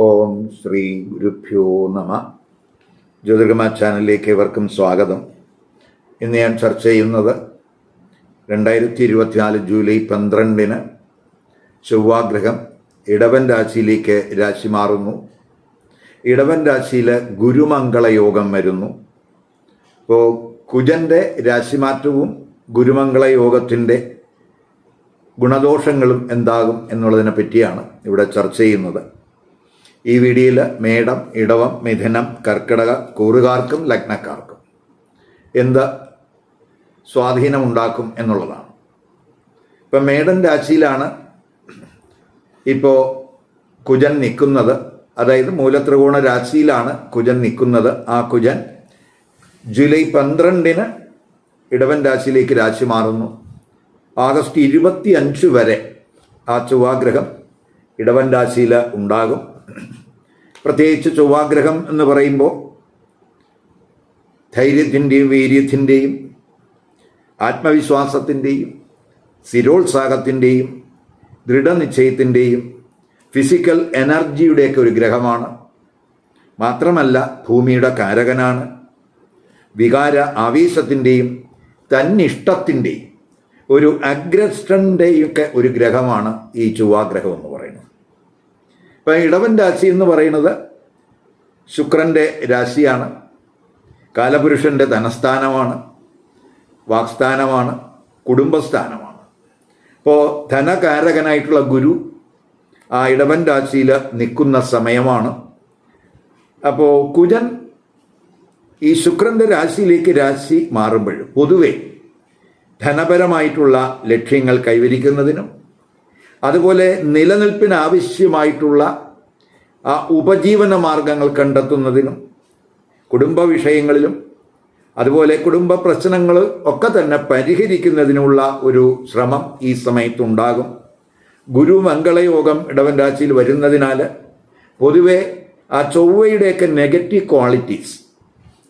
ഓം ശ്രീ ഗുരുഭ്യോ നമ. ജ്യോതിർഗമ ചാനലിലേക്ക് ഏവർക്കും സ്വാഗതം. ഇന്ന് ഞാൻ ചർച്ച ചെയ്യുന്നത് രണ്ടായിരത്തി ഇരുപത്തിനാല് ജൂലൈ പന്ത്രണ്ടിന് ചൊവ്വാഗ്രഹം ഇടവൻ രാശിയിലേക്ക് രാശി മാറുന്നു. ഇടവൻ രാശിയിൽ ഗുരുമംഗള യോഗം വരുന്നു. അപ്പോൾ കുജന്റെ രാശിമാറ്റവും ഗുരുമംഗള യോഗത്തിന്റെ ഗുണദോഷങ്ങളും എന്താകും എന്നുള്ളതിനെ പറ്റിയാണ് ഇവിടെ ചർച്ച ചെയ്യുന്നത്. ഈ വീഡിയോയിൽ മേടം ഇടവം മിഥുനം കർക്കിടക കൂറുകാർക്കും ലഗ്നക്കാർക്കും എന്ത് സ്വാധീനം ഉണ്ടാക്കും എന്നുള്ളതാണ്. ഇപ്പം മേടൻ രാശിയിലാണ് ഇപ്പോൾ കുജൻ നിൽക്കുന്നത്. അതായത് മൂലത്രികോണ രാശിയിലാണ് കുജൻ നിൽക്കുന്നത്. ആ കുജൻ ജൂലൈ പന്ത്രണ്ടിന് ഇടവൻ രാശിയിലേക്ക് രാശി മാറുന്നു. ആഗസ്റ്റ് ഇരുപത്തി അഞ്ച് വരെ ആ ചൊവ്വാഗ്രഹം ഇടവൻ രാശിയിൽ ഉണ്ടാകും. പ്രത്യേകിച്ച് ചൊവ്വാഗ്രഹം എന്ന് പറയുമ്പോൾ ധൈര്യത്തിന്റെയും വീര്യത്തിന്റെയും ആത്മവിശ്വാസത്തിന്റെയും സ്ഥിരോത്സാഹത്തിന്റെയും ദൃഢനിശ്ചയത്തിന്റെയും ഫിസിക്കൽ എനർജിയുടെയൊക്കെ ഒരു ഗ്രഹമാണ്. മാത്രമല്ല ഭൂമിയുടെ കാരകനാണ്. വികാര ആവേശത്തിന്റെയും തന്നിഷ്ടത്തിന്റെയും ഒരു അഗ്രസ്റ്റന്റെയൊക്കെ ഒരു ഗ്രഹമാണ് ഈ ചൊവ്വാഗ്രഹം എന്ന് പറയുന്നത്. ഇപ്പം ഇടവൻ രാശി എന്ന് പറയുന്നത് ശുക്രന്റെ രാശിയാണ്. കാലപുരുഷന്റെ ധനസ്ഥാനമാണ് വാക്സ്ഥാനമാണ് കുടുംബസ്ഥാനമാണ്. അപ്പോൾ ധനകാരകനായിട്ടുള്ള ഗുരു ആ ഇടവൻ രാശിയിൽ നിൽക്കുന്ന സമയമാണ്. അപ്പോൾ കുജൻ ഈ ശുക്രന്റെ രാശിയിലേക്ക് രാശി മാറുമ്പോൾ പൊതുവെ ധനപരമായിട്ടുള്ള ലക്ഷ്യങ്ങൾ കൈവരിക്കുന്നതിനും അതുപോലെ നിലനിൽപ്പിന് ആവശ്യമായിട്ടുള്ള ആ ഉപജീവന മാർഗങ്ങൾ കണ്ടെത്തുന്നതിനും കുടുംബ വിഷയങ്ങളിലും അതുപോലെ കുടുംബ പ്രശ്നങ്ങൾ ഒക്കെ തന്നെ പരിഹരിക്കുന്നതിനുള്ള ഒരു ശ്രമം ഈ സമയത്തുണ്ടാകും. ഗുരു മംഗളയോഗം ഇടവൻ രാശിയിൽ വരുന്നതിനാൽ പൊതുവെ ആ ചൊവ്വയുടെയൊക്കെ നെഗറ്റീവ് ക്വാളിറ്റീസ്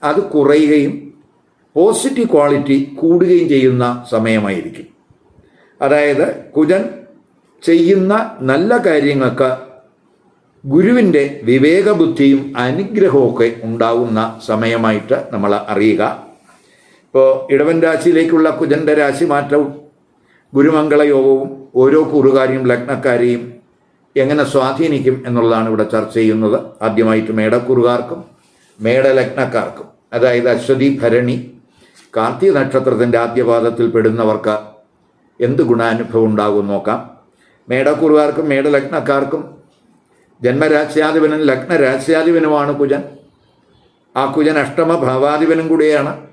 അത് കുറയുകയും പോസിറ്റീവ് ക്വാളിറ്റി കൂടുകയും ചെയ്യുന്ന സമയമായിരിക്കും. അതായത് കുജൻ ചെയ്യുന്ന നല്ല കാര്യങ്ങൾക്ക് ഗുരുവിന്റെ വിവേകബുദ്ധിയും അനുഗ്രഹമൊക്കെ ഉണ്ടാവുന്ന സമയമായിട്ട് നമ്മൾ അറിയുക. ഇപ്പോൾ ഇടവൻ രാശിയിലേക്കുള്ള കുജന്റെ രാശി മാറ്റവും ഗുരുമംഗള യോഗവും ഓരോ കൂറുകാരെയും ലഗ്നക്കാരെയും എങ്ങനെ സ്വാധീനിക്കും എന്നുള്ളതാണ് ഇവിടെ ചർച്ച ചെയ്യുന്നത്. ആദ്യമായിട്ട് മേടക്കുറുകാർക്കും മേടലഗ്നക്കാർക്കും അതായത് അശ്വതി ഭരണി കാർത്തിക നക്ഷത്രത്തിന്റെ ആദ്യപാദത്തിൽ പെടുന്നവർക്ക് എന്ത് ഗുണാനുഭവം ഉണ്ടാകും നോക്കാം. മേടക്കുറുകാർക്കും മേടലഗ്നക്കാർക്കും ജന്മരാശ്യാധിപനും ലഗ്നരാശ്യാധിപനുമാണ് കുജൻ. ആ കുജൻ അഷ്ടമ ഭാവാധിപനും കൂടിയാണ്.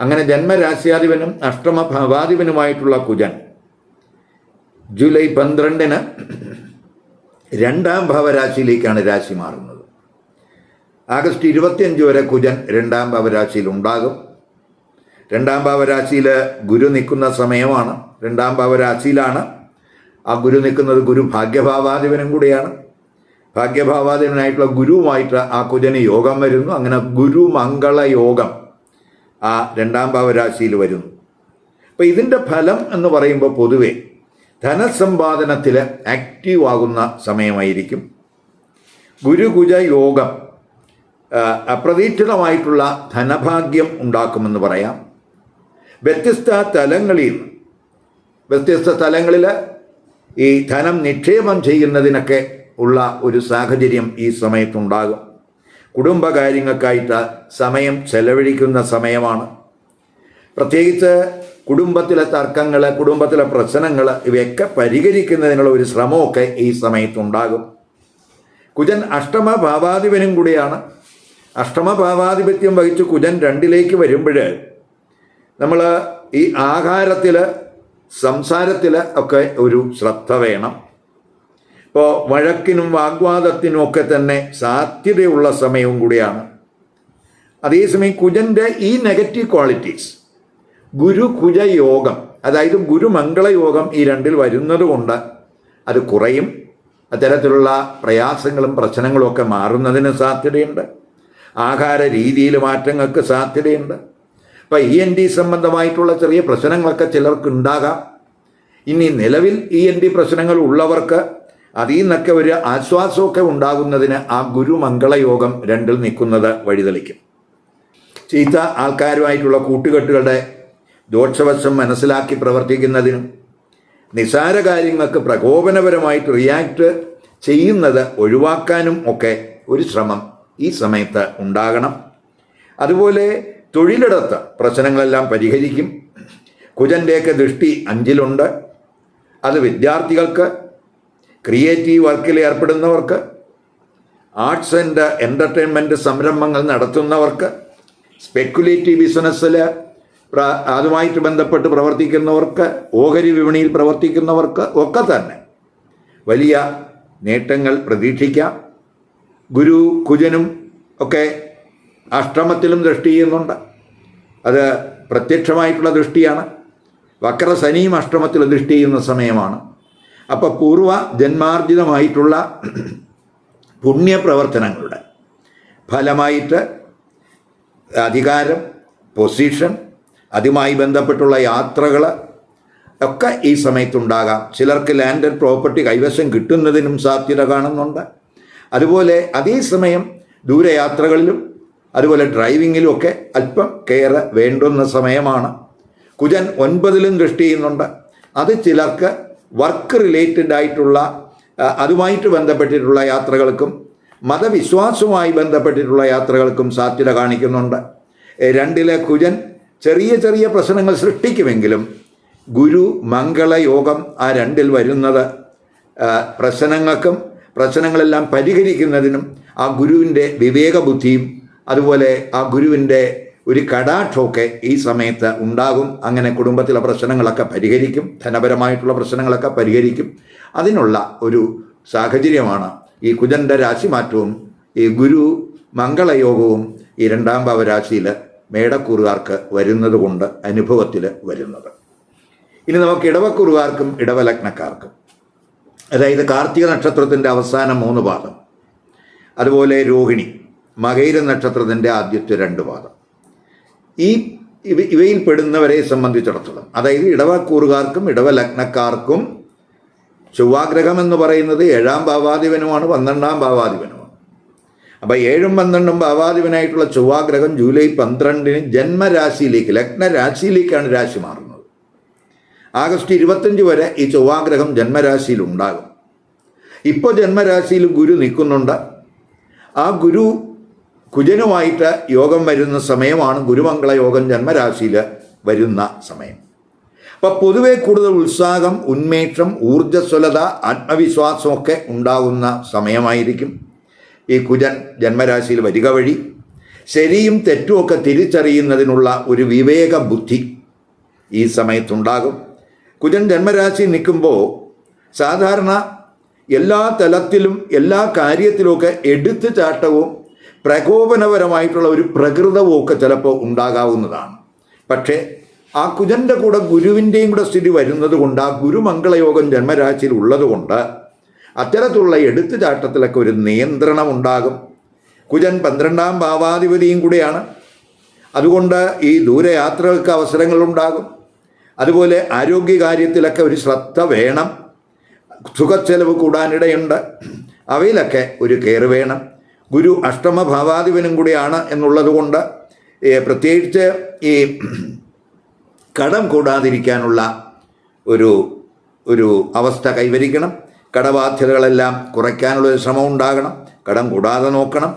അങ്ങനെ ജന്മരാശ്യാധിപനും അഷ്ടമ ഭാവാധിപനുമായിട്ടുള്ള കുജൻ ജൂലൈ പന്ത്രണ്ടിന് രണ്ടാം ഭാവരാശിയിലേക്കാണ് രാശി മാറുന്നത്. ആഗസ്റ്റ് ഇരുപത്തിയഞ്ച് വരെ കുജൻ രണ്ടാം ഭാവരാശിയിൽ ഉണ്ടാകും. രണ്ടാം ഭാവരാശിയിൽ ഗുരു നിൽക്കുന്ന സമയമാണ്. രണ്ടാം ഭാവരാശിയിലാണ് ആ ഗുരു നിൽക്കുന്നത് ഗുരു ഭാഗ്യഭാവാധിപനും കൂടിയാണ്. ഭാഗ്യഭാവാധിപനായിട്ടുള്ള ഗുരുവുമായിട്ട് ആ കുജന് യോഗം വരുന്നു. അങ്ങനെ ഗുരുമംഗള യോഗം ആ രണ്ടാം ഭാവരാശിയിൽ വരുന്നു. അപ്പോൾ ഇതിന്റെ ഫലം എന്ന് പറയുമ്പോൾ പൊതുവെ ധനസമ്പാദനത്തിൽ ആക്റ്റീവ് ആകുന്ന സമയമായിരിക്കും. ഗുരുകുജ യോഗം അപ്രതീക്ഷിതമായിട്ടുള്ള ധനഭാഗ്യം ഉണ്ടാക്കുമെന്ന് പറയാം. വ്യത്യസ്ത തലങ്ങളിൽ വ്യത്യസ്ത തലങ്ങളിൽ ഈ ധനം നിക്ഷേപം ചെയ്യുന്നതിനൊക്കെ ഉള്ള ഒരു സാഹചര്യം ഈ സമയത്തുണ്ടാകും. കുടുംബകാര്യങ്ങൾക്കായിട്ട് സമയം ചെലവഴിക്കുന്ന സമയമാണ്. പ്രത്യേകിച്ച് കുടുംബത്തിലെ തർക്കങ്ങൾ കുടുംബത്തിലെ പ്രശ്നങ്ങൾ ഇവയൊക്കെ പരിഹരിക്കുന്നതിനുള്ള ഒരു ശ്രമമൊക്കെ ഈ സമയത്തുണ്ടാകും. കുജൻ അഷ്ടമ ഭാവാധിപനും കൂടിയാണ്. അഷ്ടമ ഭാവാധിപത്യം വഹിച്ച് കുജൻ രണ്ടിലേക്ക് വരുമ്പോൾ നമ്മൾ ഈ ആഹാരത്തിൽ സംസാരത്തിൽ ഒക്കെ ഒരു ശ്രദ്ധ വേണം. ഇപ്പോൾ വഴക്കിനും വാഗ്വാദത്തിനും ഒക്കെ തന്നെ സാധ്യതയുള്ള സമയവും കൂടിയാണ്. അതേസമയം കുജന്റെ ഈ നെഗറ്റീവ് ക്വാളിറ്റീസ് ഗുരു കുജ യോഗം അതായത് ഗുരുമംഗള യോഗം ഈ രണ്ടിൽ വരുന്നത് കൊണ്ട് അത് കുറയും. അത്തരത്തിലുള്ള പ്രയാസങ്ങളും പ്രശ്നങ്ങളും ഒക്കെ മാറുന്നതിന് സാധ്യതയുണ്ട്. ആഹാര രീതിയിൽ മാറ്റങ്ങൾക്ക് സാധ്യതയുണ്ട്. ഇപ്പം ഇ എൻ ഡി സംബന്ധമായിട്ടുള്ള ചെറിയ പ്രശ്നങ്ങളൊക്കെ ചിലർക്ക് ഉണ്ടാകാം ഇനി നിലവിൽ ഇ എൻ ഡി പ്രശ്നങ്ങൾ ഉള്ളവർക്ക് അതിൽ നിന്നൊക്കെ ഒരു ആശ്വാസമൊക്കെ ഉണ്ടാകുന്നതിന് ആ ഗുരുമംഗളയോഗം രണ്ടിൽ നിൽക്കുന്നത് വഴിതെളിക്കും. ചീത്ത ആൾക്കാരുമായിട്ടുള്ള കൂട്ടുകെട്ടുകളുടെ ദോഷവശം മനസ്സിലാക്കി പ്രവർത്തിക്കുന്നതിനും നിസാര കാര്യങ്ങൾക്ക് പ്രകോപനപരമായിട്ട് റിയാക്ട് ചെയ്യുന്നത് ഒഴിവാക്കാനും ഒക്കെ ഒരു ശ്രമം ഈ സമയത്ത് ഉണ്ടാകണം. അതുപോലെ തൊഴിലിടത്ത് പ്രശ്നങ്ങളെല്ലാം പരിഹരിക്കും. കുജന്റെയൊക്കെ ദൃഷ്ടി അഞ്ചിലുണ്ട്. അത് വിദ്യാർത്ഥികൾക്ക് ക്രിയേറ്റീവ് വർക്കിൽ ഏർപ്പെടുന്നവർക്ക് ആർട്സ് ആൻഡ് എന്റർടൈൻമെന്റ് സംരംഭങ്ങൾ നടത്തുന്നവർക്ക് സ്പെക്കുലേറ്റീവ് ബിസിനസ്സിൽ അതുമായിട്ട് ബന്ധപ്പെട്ട് പ്രവർത്തിക്കുന്നവർക്ക് ഓഹരി വിപണിയിൽ പ്രവർത്തിക്കുന്നവർക്ക് ഒക്കെ തന്നെ വലിയ നേട്ടങ്ങൾ പ്രതീക്ഷിക്കാം. ഗുരു കുജനും ഒക്കെ അഷ്ടമത്തിലും ദൃഷ്ടി ചെയ്യുന്നുണ്ട്. അത് പ്രത്യക്ഷമായിട്ടുള്ള ദൃഷ്ടിയാണ്. വക്രശനിയും അഷ്ടമത്തിൽ ദൃഷ്ടി ചെയ്യുന്ന സമയമാണ്. അപ്പോൾ പൂർവ ജന്മാർജിതമായിട്ടുള്ള പുണ്യപ്രവർത്തനങ്ങളുടെ ഫലമായിട്ട് അധികാരം പൊസിഷൻ അതുമായി ബന്ധപ്പെട്ടുള്ള യാത്രകൾ ഒക്കെ ഈ സമയത്തുണ്ടാകാം. ചിലർക്ക് ലാൻഡ് പ്രോപ്പർട്ടി കൈവശം കിട്ടുന്നതിനും സാധ്യത കാണുന്നുണ്ട്. അതുപോലെ അതേസമയം ദൂരയാത്രകളിലും അതുപോലെ ഡ്രൈവിങ്ങിലും ഒക്കെ അല്പം കെയർ വേണ്ടുന്ന സമയമാണ്. കുജൻ ഒൻപതിലും ദൃഷ്ടി ചെയ്യുന്നുണ്ട്. അത് ചിലർക്ക് വർക്ക് റിലേറ്റഡ് ആയിട്ടുള്ള അതുമായിട്ട് ബന്ധപ്പെട്ടിട്ടുള്ള യാത്രകൾക്കും മതവിശ്വാസവുമായി ബന്ധപ്പെട്ടിട്ടുള്ള യാത്രകൾക്കും സാധ്യത കാണിക്കുന്നുണ്ട്. രണ്ടിലെ കുജൻ ചെറിയ ചെറിയ പ്രശ്നങ്ങൾ സൃഷ്ടിക്കുമെങ്കിലും ഗുരു മംഗളയോഗം ആ രണ്ടിൽ വരുന്നത് പ്രശ്നങ്ങൾക്കും പ്രശ്നങ്ങളെല്ലാം പരിഹരിക്കുന്നതിനും ആ ഗുരുവിന്റെ വിവേകബുദ്ധിയും അതുപോലെ ആ ഗുരുവിന്റെ ഒരു കടാക്ഷമൊക്കെ ഈ സമയത്ത് ഉണ്ടാകും. അങ്ങനെ കുടുംബത്തിലെ പ്രശ്നങ്ങളൊക്കെ പരിഹരിക്കും. ധനപരമായിട്ടുള്ള പ്രശ്നങ്ങളൊക്കെ പരിഹരിക്കും. അതിനുള്ള ഒരു സാഹചര്യമാണ് ഈ കുജന്റെ രാശിമാറ്റവും ഈ ഗുരു മംഗളയോഗവും ഈ രണ്ടാം ഭാവരാശിയിൽ മേടക്കൂറുകാർക്ക് വരുന്നത് കൊണ്ട് അനുഭവത്തിൽ വരുന്നത്. ഇനി നമുക്ക് ഇടവക്കുറുകാർക്കും ഇടവലഗ്നക്കാർക്കും. അതായത് കാർത്തിക നക്ഷത്രത്തിന്റെ അവസാനം മൂന്ന് പാദം. അതുപോലെ രോഹിണി. മകൈര നക്ഷത്രത്തിന്റെ ആദ്യത്തെ രണ്ട് പാദം ഈ ഇവ ഇവയിൽ പെടുന്നവരെ സംബന്ധിച്ചിടത്തോളം അതായത് ഇടവക്കൂറുകാർക്കും ഇടവലഗ്നക്കാർക്കും ചൊവ്വാഗ്രഹം എന്ന് പറയുന്നത് ഏഴാം ഭാവാധിപനുമാണ് പന്ത്രണ്ടാം ഭാവാധിപനുമാണ്. അപ്പോൾ ഏഴും പന്ത്രണ്ടും ഭാവാധിപനായിട്ടുള്ള ചൊവ്വാഗ്രഹം ജൂലൈ പന്ത്രണ്ടിന് ജന്മരാശിയിലേക്ക് ലഗ്നരാശിയിലേക്കാണ് രാശി മാറുന്നത്. ആഗസ്റ്റ് ഇരുപത്തഞ്ച് വരെ ഈ ചൊവ്വാഗ്രഹം ജന്മരാശിയിൽ ഉണ്ടാകും ഇപ്പോൾ ജന്മരാശിയിൽ ഗുരു നിൽക്കുന്നുണ്ട്. ആ ഗുരു കുജനുമായിട്ട് യോഗം വരുന്ന സമയമാണ് ഗുരുമംഗള യോഗം ജന്മരാശിയിൽ വരുന്ന സമയം. അപ്പം പൊതുവെ കൂടുതൽ ഉത്സാഹം ഉന്മേഷം ഊർജസ്വലത ആത്മവിശ്വാസമൊക്കെ ഉണ്ടാകുന്ന സമയമായിരിക്കും ഈ കുജൻ ജന്മരാശിയിൽ വരിക വഴി. ശരിയും തെറ്റുമൊക്കെ തിരിച്ചറിയുന്നതിനുള്ള ഒരു വിവേക ബുദ്ധി ഈ സമയത്തുണ്ടാകും. കുജൻ ജന്മരാശി നിൽക്കുമ്പോൾ സാധാരണ എല്ലാ തലത്തിലും എല്ലാ കാര്യത്തിലുമൊക്കെ എടുത്തു ചാട്ടവും പ്രകോപനപരമായിട്ടുള്ള ഒരു പ്രകൃതവും ഒക്കെ ചിലപ്പോൾ ഉണ്ടാകാവുന്നതാണ്. പക്ഷേ ആ കുജന്റെ കൂടെ ഗുരുവിന്റെയും കൂടെ സ്ഥിതി വരുന്നത് കൊണ്ട് ആ ഗുരുമംഗളയോഗം ജന്മരാശിയിൽ ഉള്ളതുകൊണ്ട് അത്തരത്തിലുള്ള എടുത്തുചാട്ടത്തിലൊക്കെ ഒരു നിയന്ത്രണം ഉണ്ടാകും. കുജൻ പന്ത്രണ്ടാം ഭാവാധിപതിയും കൂടെയാണ്. അതുകൊണ്ട് ഈ ദൂരയാത്രകൾക്ക് അവസരങ്ങളുണ്ടാകും അതുപോലെ ആരോഗ്യകാര്യത്തിലൊക്കെ ഒരു ശ്രദ്ധ വേണം. സുഖച്ചെലവ് കൂടാനിടയുണ്ട്. അവയിലൊക്കെ ഒരു കയറ് വേണം. ഗുരു അഷ്ടമ കൂടിയാണ് എന്നുള്ളത് കൊണ്ട് പ്രത്യേകിച്ച് ഈ കടം കൂടാതിരിക്കാനുള്ള ഒരു ഒരു അവസ്ഥ കൈവരിക്കണം. കടബാധ്യതകളെല്ലാം കുറയ്ക്കാനുള്ള ഒരു ശ്രമം ഉണ്ടാകണം. കടം കൂടാതെ നോക്കണം.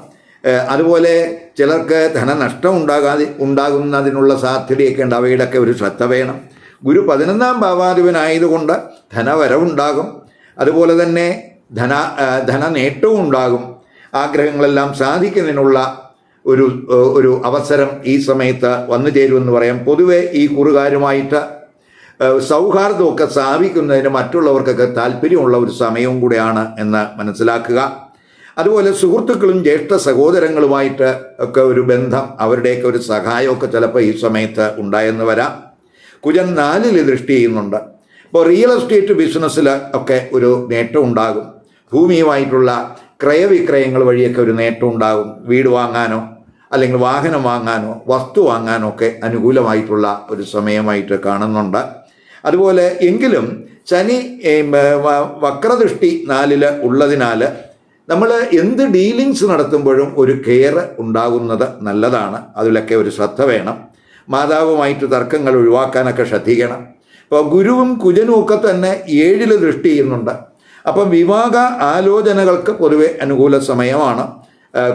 അതുപോലെ ചിലർക്ക് ധനനഷ്ടം ഉണ്ടാകാതെ ഉണ്ടാകുന്നതിനുള്ള സാധ്യതയൊക്കെ ഉണ്ട്. അവയുടെയൊക്കെ ഒരു ശ്രദ്ധ വേണം. ഗുരു പതിനൊന്നാം ഭാവാധിപനായതുകൊണ്ട് ധനവരവുണ്ടാകും. അതുപോലെ തന്നെ ധന ധനനേട്ടവും ഉണ്ടാകും. ആഗ്രഹങ്ങളെല്ലാം സാധിക്കുന്നതിനുള്ള ഒരു ഒരു അവസരം ഈ സമയത്ത് വന്നു ചേരുമെന്ന് പറയാം. പൊതുവെ ഈ കുറുകാരുമായിട്ട് സൗഹാർദ്ദമൊക്കെ സ്ഥാപിക്കുന്നതിന് മറ്റുള്ളവർക്കൊക്കെ താല്പര്യമുള്ള ഒരു സമയവും കൂടെയാണ് എന്ന് മനസ്സിലാക്കുക. അതുപോലെ സുഹൃത്തുക്കളും ജ്യേഷ്ഠ സഹോദരങ്ങളുമായിട്ട് ഒക്കെ ഒരു ബന്ധം അവരുടെയൊക്കെ ഒരു സഹായമൊക്കെ ചിലപ്പോൾ ഈ സമയത്ത് ഉണ്ടായെന്ന് വരാം. കുജൻ നാലിൽ ദൃഷ്ടി ചെയ്യുന്നുണ്ട്. ഇപ്പോൾ റിയൽ എസ്റ്റേറ്റ് ബിസിനസ്സിൽ ഒക്കെ ഒരു നേട്ടം ഉണ്ടാകും. ഭൂമിയുമായിട്ടുള്ള ക്രയവിക്രയങ്ങൾ വഴിയൊക്കെ ഒരു നേട്ടം ഉണ്ടാകും വീട് വാങ്ങാനോ അല്ലെങ്കിൽ വാഹനം വാങ്ങാനോ വസ്തു വാങ്ങാനോ ഒക്കെ അനുകൂലമായിട്ടുള്ള ഒരു സമയമായിട്ട് കാണുന്നുണ്ട്. അതുപോലെ എങ്കിലും ശനി വക്രദൃഷ്ടി നാലിൽ ഉള്ളതിനാൽ നമ്മൾ എന്ത് ഡീലിങ്സ് നടത്തുമ്പോഴും ഒരു കെയർ ഉണ്ടാകുന്നത് നല്ലതാണ്. അതിലൊക്കെ ഒരു ശ്രദ്ധ വേണം. മാതാവുമായിട്ട് തർക്കങ്ങൾ ഒഴിവാക്കാനൊക്കെ ശ്രദ്ധിക്കണം. ഇപ്പോൾ ഗുരുവും കുജനും ഒക്കെ തന്നെ ഏഴിൽ ദൃഷ്ടി ചെയ്യുന്നുണ്ട്. അപ്പം വിവാഹ ആലോചനകൾക്ക് പൊതുവെ അനുകൂല സമയമാണ്.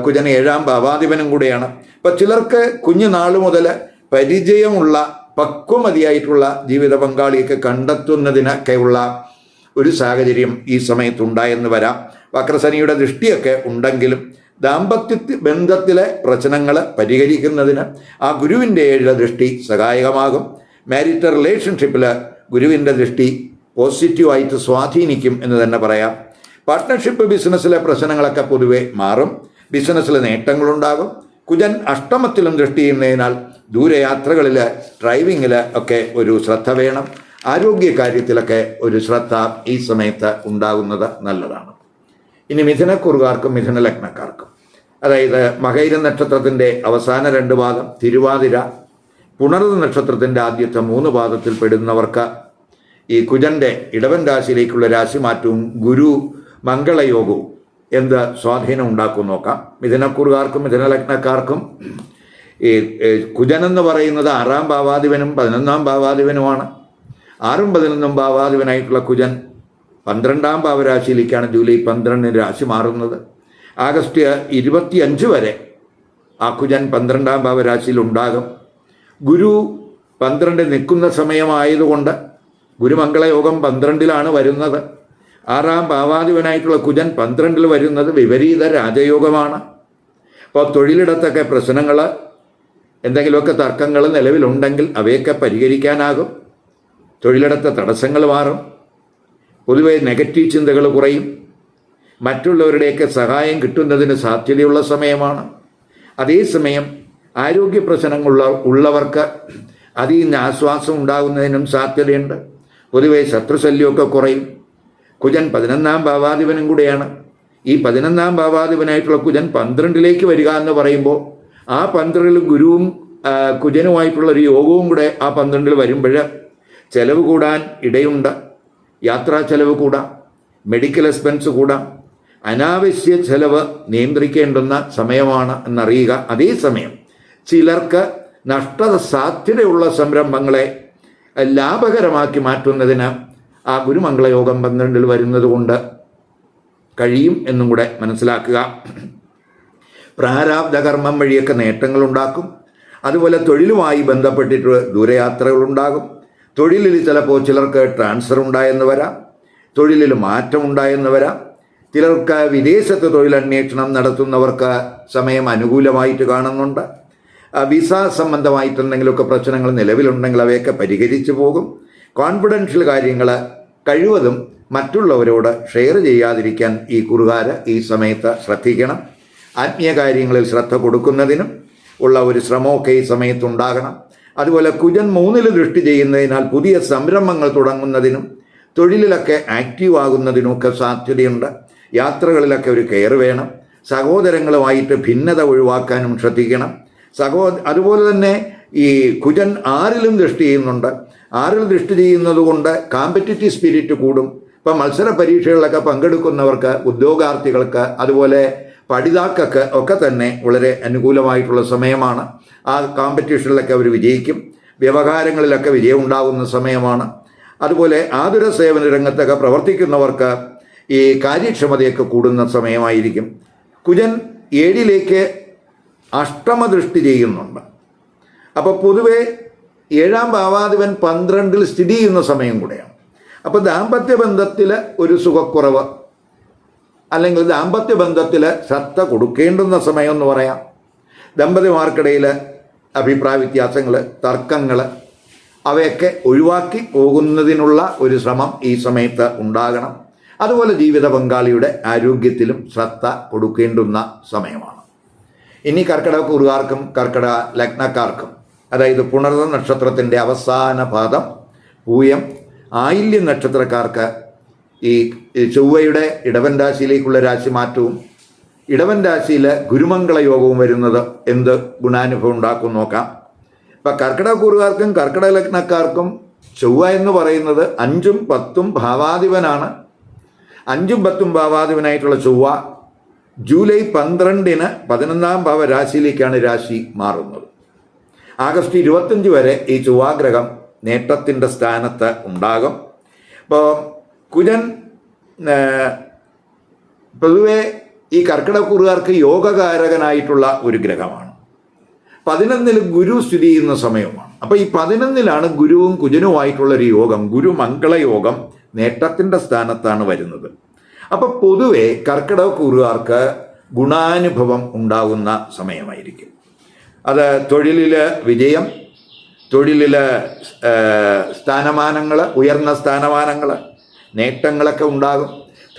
കുജന ഏഴാം ഭാവാധിപനും കൂടെയാണ്. ഇപ്പം ചിലർക്ക് കുഞ്ഞുനാൾ മുതൽ പരിചയമുള്ള പക്വമതിയായിട്ടുള്ള ജീവിത പങ്കാളിയൊക്കെ കണ്ടെത്തുന്നതിനൊക്കെയുള്ള ഒരു സാഹചര്യം ഈ സമയത്തുണ്ടായെന്ന് വരാം. വക്രസനിയുടെ ദൃഷ്ടിയൊക്കെ ഉണ്ടെങ്കിലും ദാമ്പത്യ ബന്ധത്തിലെ പ്രശ്നങ്ങൾ പരിഹരിക്കുന്നതിന് ആ ഗുരുവിന്റെ ഏഴിലെ ദൃഷ്ടി സഹായകമാകും. മാരിറ്റൽ റിലേഷൻഷിപ്പിൽ ഗുരുവിന്റെ ദൃഷ്ടി പോസിറ്റീവായിട്ട് സ്വാധീനിക്കും എന്ന് തന്നെ പറയാം. പാർട്ട്ണർഷിപ്പ് ബിസിനസ്സിലെ പ്രശ്നങ്ങളൊക്കെ പൊതുവെ മാറും. ബിസിനസ്സിലെ നേട്ടങ്ങളുണ്ടാകും. കുജൻ അഷ്ടമത്തിലും ദൃഷ്ടി ചെയ്യുന്നതിനാൽ ദൂരയാത്രകളിൽ ഡ്രൈവിങ്ങിൽ ഒക്കെ ഒരു ശ്രദ്ധ വേണം. ആരോഗ്യ കാര്യത്തിലൊക്കെ ഒരു ശ്രദ്ധ ഈ സമയത്ത് ഉണ്ടാകുന്നത് നല്ലതാണ്. ഇനി മിഥുനക്കുറുകാർക്കും മിഥുന ലഗ്നക്കാർക്കും. അതായത് മകൈര നക്ഷത്രത്തിന്റെ അവസാന രണ്ട് പാദം തിരുവാതിര. പുണർന്ന നക്ഷത്രത്തിന്റെ ആദ്യത്തെ മൂന്ന് പാദത്തിൽ പെടുന്നവർക്ക് ഈ കുജന്റെ ഇടവൻ രാശിയിലേക്കുള്ള രാശി മാറ്റവും ഗുരു മംഗളയോഗവും എന്ത് സ്വാധീനം ഉണ്ടാക്കും നോക്കാം. മിഥുനക്കുറുകാർക്കും മിഥുന ലഗ്നക്കാർക്കും ഈ കുജൻ എന്ന് പറയുന്നത് ആറാം ഭാവാധിപനും പതിനൊന്നാം ഭാവാധിപനുമാണ്. ആറും പതിനൊന്നും ഭാവാധിപനായിട്ടുള്ള കുജൻ പന്ത്രണ്ടാം ഭാവരാശിയിലേക്കാണ് ജൂലൈ പന്ത്രണ്ടിന് രാശി മാറുന്നത്. ആഗസ്റ്റ് ഇരുപത്തിയഞ്ച് വരെ ആ കുജൻ പന്ത്രണ്ടാം ഭാവരാശിയിൽ ഉണ്ടാകും. ഗുരു പന്ത്രണ്ട് നിൽക്കുന്ന സമയമായതുകൊണ്ട് ഗുരുമംഗളയോഗം പന്ത്രണ്ടിലാണ് വരുന്നത്. ആറാം ഭാവാധിപനായിട്ടുള്ള കുജൻ പന്ത്രണ്ടിൽ വരുന്നത് വിപരീത രാജയോഗമാണ്. അപ്പോൾ തൊഴിലിടത്തൊക്കെ പ്രശ്നങ്ങൾ എന്തെങ്കിലുമൊക്കെ തർക്കങ്ങൾ നിലവിലുണ്ടെങ്കിൽ അവയൊക്കെ പരിഹരിക്കാനാകും. തൊഴിലിടത്തെ തടസ്സങ്ങൾ മാറും. പൊതുവെ നെഗറ്റീവ് ചിന്തകൾ കുറയും. മറ്റുള്ളവരുടെയൊക്കെ സഹായം കിട്ടുന്നതിന് സാധ്യതയുള്ള സമയമാണ്. അതേസമയം ആരോഗ്യ പ്രശ്നങ്ങളുള്ള ഉള്ളവർക്ക് അതിൽ നിന്ന് ആശ്വാസം ഉണ്ടാകുന്നതിനും സാധ്യതയുണ്ട്. പൊതുവെ ശത്രുശല്യമൊക്കെ കുറയും. കുജൻ പതിനൊന്നാം ഭാവാധിപനും കൂടെയാണ്. ഈ പതിനൊന്നാം ഭാവാധിപനായിട്ടുള്ള കുജൻ പന്ത്രണ്ടിലേക്ക് വരിക എന്ന് പറയുമ്പോൾ ആ പന്ത്രണ്ടിൽ ഗുരുവും കുജനുമായിട്ടുള്ള ഒരു യോഗവും കൂടെ ആ പന്ത്രണ്ടിൽ വരുമ്പോൾ ചെലവ് കൂടാൻ ഇടയുണ്ട്. യാത്രാ ചെലവ് കൂടാം. മെഡിക്കൽ എക്സ്പെൻസ് കൂടാം. അനാവശ്യ ചെലവ് നിയന്ത്രിക്കേണ്ടുന്ന സമയമാണ് എന്നറിയുക. അതേസമയം ചിലർക്ക് നഷ്ട സാധ്യതയുള്ള സംരംഭങ്ങളെ ലാഭകരമാക്കി മാറ്റുന്നതിന് ആ ഗുരുമംഗളയോഗം പന്ത്രണ്ടിൽ വരുന്നത് കൊണ്ട് കഴിയും എന്നും കൂടെ മനസ്സിലാക്കുക. പ്രാരാബ്ധകർമ്മം വഴിയൊക്കെ നേട്ടങ്ങളുണ്ടാക്കും അതുപോലെ തൊഴിലുമായി ബന്ധപ്പെട്ടിട്ട് ദൂരയാത്രകളുണ്ടാകും തൊഴിലിൽ ചിലപ്പോൾ ചിലർക്ക് ട്രാൻസ്ഫർ ഉണ്ടായെന്ന് വരാം. തൊഴിലിൽ മാറ്റം ഉണ്ടായെന്ന് വരാം. ചിലർക്ക് വിദേശത്ത് തൊഴിലന്വേഷണം നടത്തുന്നവർക്ക് സമയം അനുകൂലമായിട്ട് കാണുന്നുണ്ട്. വിസ സംബന്ധമായിട്ട് എന്തെങ്കിലുമൊക്കെ പ്രശ്നങ്ങൾ നിലവിലുണ്ടെങ്കിൽ അവയൊക്കെ പരിഹരിച്ചു പോകും. കോൺഫിഡൻഷ്യൽ കാര്യങ്ങൾ കഴിവതും മറ്റുള്ളവരോട് ഷെയർ ചെയ്യാതിരിക്കാൻ ഈ കുറുകാര് ഈ സമയത്ത് ശ്രദ്ധിക്കണം. ആത്മീയ കാര്യങ്ങളിൽ ശ്രദ്ധ കൊടുക്കുന്നതിനും ഉള്ള ഒരു ശ്രമമൊക്കെ ഈ സമയത്തുണ്ടാകണം. അതുപോലെ കുജൻ മൂന്നിൽ ദൃഷ്ടി ചെയ്യുന്നതിനാൽ പുതിയ സംരംഭങ്ങൾ തുടങ്ങുന്നതിനും തൊഴിലിലൊക്കെ ആക്റ്റീവ് ആകുന്നതിനുമൊക്കെ സാധ്യതയുണ്ട്. യാത്രകളിലൊക്കെ ഒരു കെയർ വേണം. സഹോദരങ്ങളുമായിട്ട് ഭിന്നത ഒഴിവാക്കാനും ശ്രദ്ധിക്കണം. സഹോ അതുപോലെ തന്നെ ഈ കുജൻ ആറിലും ദൃഷ്ടി ചെയ്യുന്നുണ്ട്. ആറിൽ ദൃഷ്ടി ചെയ്യുന്നത് കൊണ്ട് കാമ്പറ്റിറ്റീവ് സ്പിരിറ്റ് കൂടും. ഇപ്പം മത്സര പരീക്ഷകളിലൊക്കെ പങ്കെടുക്കുന്നവർക്ക് ഉദ്യോഗാർത്ഥികൾക്ക് അതുപോലെ പഠിതാക്കൾക്ക് ഒക്കെ തന്നെ വളരെ അനുകൂലമായിട്ടുള്ള സമയമാണ്. ആ കോമ്പറ്റീഷനിലൊക്കെ അവർ വിജയിക്കും. വ്യവഹാരങ്ങളിലൊക്കെ വിജയം ഉണ്ടാകുന്ന സമയമാണ്. അതുപോലെ ആതുര സേവന രംഗത്തൊക്കെ പ്രവർത്തിക്കുന്നവർക്ക് ഈ കാര്യക്ഷമതയൊക്കെ കൂടുന്ന സമയമായിരിക്കും. കുജൻ ഏഴിലേക്ക് അഷ്ടമദൃഷ്ടി ചെയ്യുന്നുണ്ട് അപ്പോൾ പൊതുവെ ഏഴാം ഭാവാധിപൻ പന്ത്രണ്ടിൽ സ്ഥിതി ചെയ്യുന്ന സമയം കൂടെയാണ്. അപ്പോൾ ദാമ്പത്യ ബന്ധത്തിൽ ഒരു സുഖക്കുറവ് അല്ലെങ്കിൽ ദാമ്പത്യ ബന്ധത്തിൽ ശ്രദ്ധ കൊടുക്കേണ്ടുന്ന സമയം എന്ന് പറയാം. ദമ്പതിമാർക്കിടയിൽ അഭിപ്രായ വ്യത്യാസങ്ങൾ തർക്കങ്ങൾ അവയൊക്കെ ഒഴിവാക്കി പോകുന്നതിനുള്ള ഒരു ശ്രമം ഈ സമയത്ത് ഉണ്ടാകണം. അതുപോലെ ജീവിത പങ്കാളിയുടെ ആരോഗ്യത്തിലും ശ്രദ്ധ കൊടുക്കേണ്ടുന്ന സമയമാണ്. ഇനി കർക്കിടക കുറുകാർക്കും കർക്കിടക ലഗ്നക്കാർക്കും അതായത് പുണർന്ന നക്ഷത്രത്തിന്റെ അവസാന പാദം പൂയം ആയില്യം നക്ഷത്രക്കാർക്ക് ഈ ചൊവ്വയുടെ ഇടവൻ രാശിയിലേക്കുള്ള രാശി മാറ്റവും ഇടവൻ രാശിയിൽ ഗുരുമംഗള യോഗവും വരുന്നത് എന്ത് ഗുണാനുഭവം ഉണ്ടാക്കും നോക്കാം. ഇപ്പം കർക്കിടക കുറുകാർക്കും കർക്കിടക ലഗ്നക്കാർക്കും ചൊവ്വ എന്ന് പറയുന്നത് അഞ്ചും പത്തും ഭാവാധിപനാണ്. അഞ്ചും പത്തും ഭാവാധിപനായിട്ടുള്ള ചൊവ്വ ജൂലൈ പന്ത്രണ്ടിന് പതിനൊന്നാം ഭാവ രാശിയിലേക്കാണ് രാശി മാറുന്നത്. ആഗസ്റ്റ് ഇരുപത്തഞ്ച് വരെ ഈ ചൊവ്വാഗ്രഹം നേട്ടത്തിന്റെ സ്ഥാനത്ത് ഉണ്ടാകും. അപ്പോൾ കുജൻ പൊതുവെ ഈ കർക്കിടക്കൂറുകാർക്ക് യോഗകാരകനായിട്ടുള്ള ഒരു ഗ്രഹമാണ്. പതിനൊന്നിൽ ഗുരു സ്ഥിതി ചെയ്യുന്ന സമയമാണ് അപ്പോൾ ഈ പതിനൊന്നിലാണ് ഗുരുവും കുജനുമായിട്ടുള്ള ഒരു യോഗം ഗുരു മംഗളയോഗം നേട്ടത്തിന്റെ സ്ഥാനത്താണ് വരുന്നത്. അപ്പോൾ പൊതുവെ കർക്കിടക കൂറുകാർക്ക് ഗുണാനുഭവം ഉണ്ടാകുന്ന സമയമായിരിക്കും. അത് തൊഴിലിൽ വിജയം തൊഴിലിൽ സ്ഥാനമാനങ്ങൾ ഉയർന്ന സ്ഥാനമാനങ്ങൾ നേട്ടങ്ങളൊക്കെ ഉണ്ടാകും.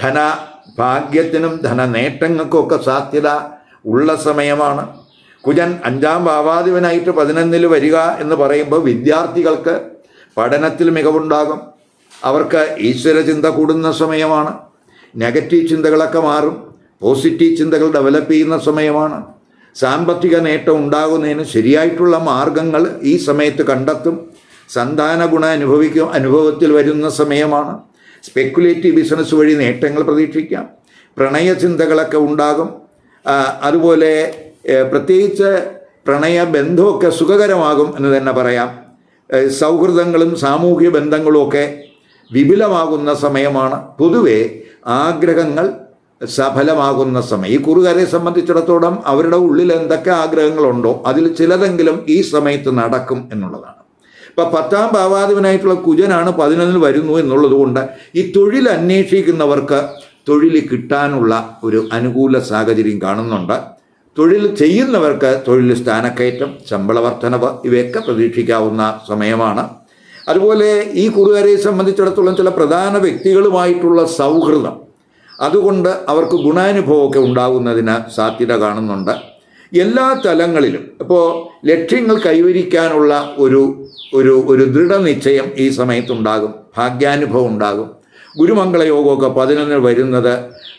ധന ഭാഗ്യത്തിനും ധന നേട്ടങ്ങൾക്കൊക്കെ സാധ്യത ഉള്ള സമയമാണ്. കുജൻ അഞ്ചാം ഭാവാധിപനായിട്ട് പതിനൊന്നിൽ വരിക എന്ന് പറയുമ്പോൾ വിദ്യാർത്ഥികൾക്ക് പഠനത്തിൽ മികവുണ്ടാകും. അവർക്ക് ഈശ്വര ചിന്ത കൂടുന്ന സമയമാണ്. നെഗറ്റീവ് ചിന്തകളൊക്കെ മാറും. പോസിറ്റീവ് ചിന്തകൾ ഡെവലപ്പ് ചെയ്യുന്ന സമയമാണ്. സാമ്പത്തിക നേട്ടം ഉണ്ടാകുന്നതിന് ശരിയായിട്ടുള്ള മാർഗങ്ങൾ ഈ സമയത്ത് കണ്ടെത്തും. സന്താന ഗുണ അനുഭവിക്കും അനുഭവത്തിൽ വരുന്ന സമയമാണ്. സ്പെക്കുലേറ്റീവ് ബിസിനസ് വഴി നേട്ടങ്ങൾ പ്രതീക്ഷിക്കാം. പ്രണയ ചിന്തകളൊക്കെ ഉണ്ടാകും. അതുപോലെ പ്രത്യേകിച്ച് പ്രണയ ബന്ധമൊക്കെ സുഖകരമാകും എന്ന് തന്നെ പറയാം. സൗഹൃദങ്ങളും സാമൂഹ്യ ബന്ധങ്ങളും ഒക്കെ വിപുലമാകുന്ന സമയമാണ്. പൊതുവെ ആഗ്രഹങ്ങൾ സഫലമാകുന്ന സമയം. ഈ കുറുകാരെ സംബന്ധിച്ചിടത്തോളം അവരുടെ ഉള്ളിൽ എന്തൊക്കെ ആഗ്രഹങ്ങളുണ്ടോ അതിൽ ചിലതെങ്കിലും ഈ സമയത്ത് നടക്കും എന്നുള്ളതാണ്. ഇപ്പം പത്താം ഭാവാധിപനായിട്ടുള്ള കുജനാണ് പതിനൊന്നിൽ വരുന്നു എന്നുള്ളത് കൊണ്ട് ഈ തൊഴിൽ അന്വേഷിക്കുന്നവർക്ക് തൊഴിൽ കിട്ടാനുള്ള ഒരു അനുകൂല സാഹചര്യം കാണുന്നുണ്ട്. തൊഴിൽ ചെയ്യുന്നവർക്ക് തൊഴിൽ സ്ഥാനക്കയറ്റം ശമ്പള വർധനവ് ഇവയൊക്കെ പ്രതീക്ഷിക്കാവുന്ന സമയമാണ്. അതുപോലെ ഈ കുറുകാരെ സംബന്ധിച്ചിടത്തോളം ചില പ്രധാന വ്യക്തികളുമായിട്ടുള്ള സൗഹൃദം. അതുകൊണ്ട് അവർക്ക് ഗുണാനുഭവമൊക്കെ ഉണ്ടാകുന്നതിന് സാധ്യത കാണുന്നുണ്ട്. എല്ലാ തലങ്ങളിലും ഇപ്പോൾ ലക്ഷ്യങ്ങൾ കൈവരിക്കാനുള്ള ഒരു ഒരു ഒരു ദൃഢനിശ്ചയം ഈ സമയത്തുണ്ടാകും. ഭാഗ്യാനുഭവം ഉണ്ടാകും. ഗുരുമംഗളയോഗമൊക്കെ പതിനൊന്നിൽ വരുന്നത്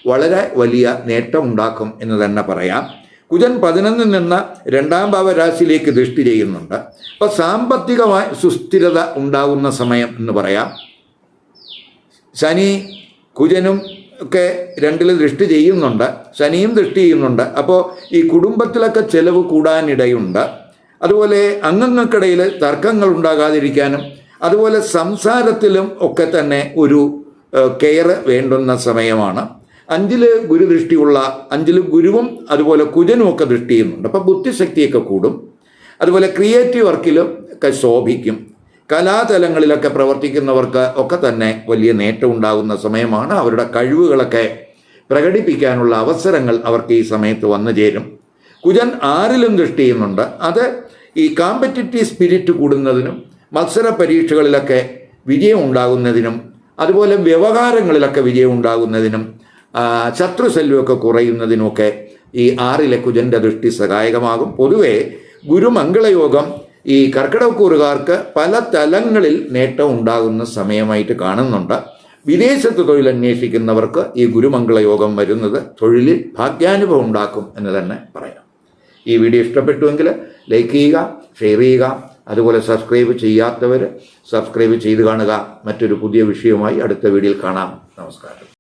വളരെ വലിയ നേട്ടമുണ്ടാക്കും എന്ന് തന്നെ പറയാം. കുജൻ പതിനൊന്നിൽ നിന്ന് രണ്ടാം ഭാവരാശിയിലേക്ക് ദൃഷ്ടി ചെയ്യുന്നുണ്ട്. അപ്പോൾ സാമ്പത്തികമായി സുസ്ഥിരത ഉണ്ടാകുന്ന സമയം എന്ന് പറയാം. ശനി കുജനും ഒക്കെ രണ്ടിൽ ദൃഷ്ടി ചെയ്യുന്നുണ്ട്. ശനിയും ദൃഷ്ടി ചെയ്യുന്നുണ്ട്. അപ്പോൾ ഈ കുടുംബത്തിലൊക്കെ ചെലവ് കൂടാനിടയുണ്ട്. അതുപോലെ അംഗങ്ങൾക്കിടയിൽ തർക്കങ്ങൾ ഉണ്ടാകാതിരിക്കാനും അതുപോലെ സംസാരത്തിലും ഒക്കെ തന്നെ ഒരു കെയർ വേണ്ടുന്ന സമയമാണ്. അഞ്ചിൽ ഗുരുദൃഷ്ടിയുള്ള അഞ്ചിൽ ഗുരുവും അതുപോലെ കുജനും ഒക്കെ ദൃഷ്ടി ചെയ്യുന്നുണ്ട്. അപ്പോൾ ബുദ്ധിശക്തിയൊക്കെ കൂടും. അതുപോലെ ക്രിയേറ്റീവ് വർക്കിലും ഒക്കെ ശോഭിക്കും. കലാതലങ്ങളിലൊക്കെ പ്രവർത്തിക്കുന്നവർക്ക് ഒക്കെ തന്നെ വലിയ നേട്ടം ഉണ്ടാകുന്ന സമയമാണ് അവരുടെ കഴിവുകളൊക്കെ പ്രകടിപ്പിക്കാനുള്ള അവസരങ്ങൾ അവർക്ക് ഈ സമയത്ത് വന്നു ചേരും. കുജൻ ആരിലും ദൃഷ്ടി ചെയ്യുന്നുണ്ട്. അത് ഈ കോമ്പറ്റിറ്റീവ് സ്പിരിറ്റ് കൂടുന്നതിനും മത്സര പരീക്ഷകളിലൊക്കെ വിജയം ഉണ്ടാകുന്നതിനും അതുപോലെ വ്യവഹാരങ്ങളിലൊക്കെ വിജയം ഉണ്ടാകുന്നതിനും ശത്രുശല്യമൊക്കെ കുറയുന്നതിനൊക്കെ ഈ ആറിലെ കുജന്റെ ദൃഷ്ടി സഹായകമാകും. പൊതുവെ ഗുരുമംഗളയോഗം ഈ കർക്കിടകക്കൂറുകാർക്ക് പല തലങ്ങളിൽ നേട്ടം ഉണ്ടാകുന്ന സമയമായിട്ട് കാണുന്നുണ്ട്. വിദേശത്ത് തൊഴിൽ അന്വേഷിക്കുന്നവർക്ക് ഈ ഗുരുമംഗളയോഗം വരുന്നത് തൊഴിലിൽ ഭാഗ്യാനുഭവം ഉണ്ടാക്കും എന്ന് തന്നെ പറയാം. ഈ വീഡിയോ ഇഷ്ടപ്പെട്ടുവെങ്കിൽ ലൈക്ക് ചെയ്യുക ഷെയർ ചെയ്യുക അതുപോലെ സബ്സ്ക്രൈബ് ചെയ്യാത്തവർ സബ്സ്ക്രൈബ് ചെയ്ത് കാണുക. മറ്റൊരു പുതിയ വിഷയവുമായി അടുത്ത വീഡിയോയിൽ കാണാം. നമസ്കാരം.